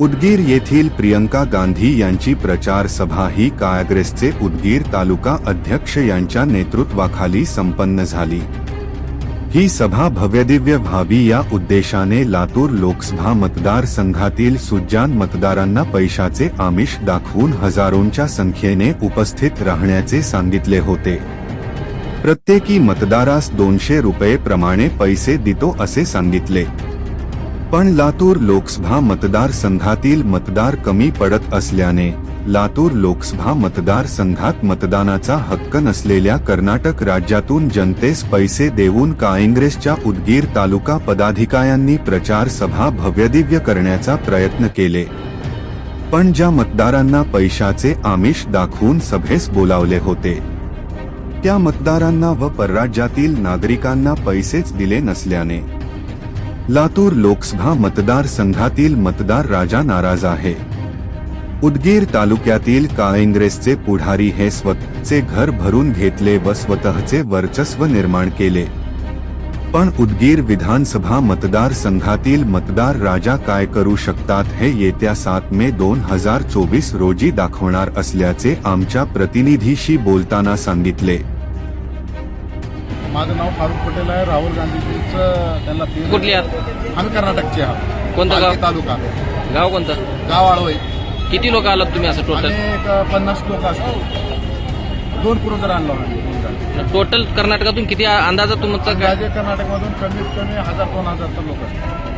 उदगीर येथील प्रियंका गांधी यांची प्रचार सभा ही काँग्रेसचे उदगीर तालुका अध्यक्ष यांच्या नेतृत्वाखाली संपन्न झाली. ही सभा भव्यदिव्य व्हावी या उद्देशाने लातूर लोकसभा मतदारसंघातील सुज्जान मतदारांना पैशाचे आमिष दाखवून हजारोंच्या संख्येने उपस्थित राहण्याचे सांगितले होते. प्रत्येकी मतदारास दोनशे रुपये प्रमाणे पैसे देतो असे सांगितले. पण लातूर लोकसभा मतदारसंघातील मतदार कमी पडत असल्याने लातूर लोकसभा मतदारसंघात मतदानाचा हक्क नसलेल्या कर्नाटक राज्यातून जनतेस पैसे देऊन काँग्रेसच्या उदगीर तालुका पदाधिकाऱ्यांनी प्रचार सभा भव्यदिव्य करण्याचा प्रयत्न केले. पण ज्या मतदारांना पैशाचे आमिष दाखवून सभेस बोलावले होते त्या मतदारांना व परराज्यातील नागरिकांना पैसेच दिले नसल्याने लातूर लोकसभा मतदारसंघातील मतदार राजा नाराज आहे. उदगीर तालुक्यातील काँग्रेसचे पुढारी हे स्वतःचे घर भरून घेतले व स्वतःचे वर्चस्व निर्माण केले. पण उदगीर विधानसभा मतदारसंघातील मतदार राजा काय करू शकतात हे येत्या सात मे दोन हजार चोवीस रोजी दाखवणार असल्याचे आमच्या प्रतिनिधीशी बोलताना सांगितले. माझं नाव फारुख पटेल आहे. राहुल गांधीजींचं त्यांना कुठली आहात? आम्ही कर्नाटकचे आहोत. कोणतं गाव? पालघर तालुका. गाव कोणतं? गाव आळवई. किती लोक आलात तुम्ही असं टोटल एक पन्नास लोक असतो. दोन क्रुझर आणलो आम्ही टोटल कर्नाटकातून किती आ- अंदाजा तुमचा काय? कर्नाटकमधून कमीत कमी हजार दोन हजार तर लोक असतात.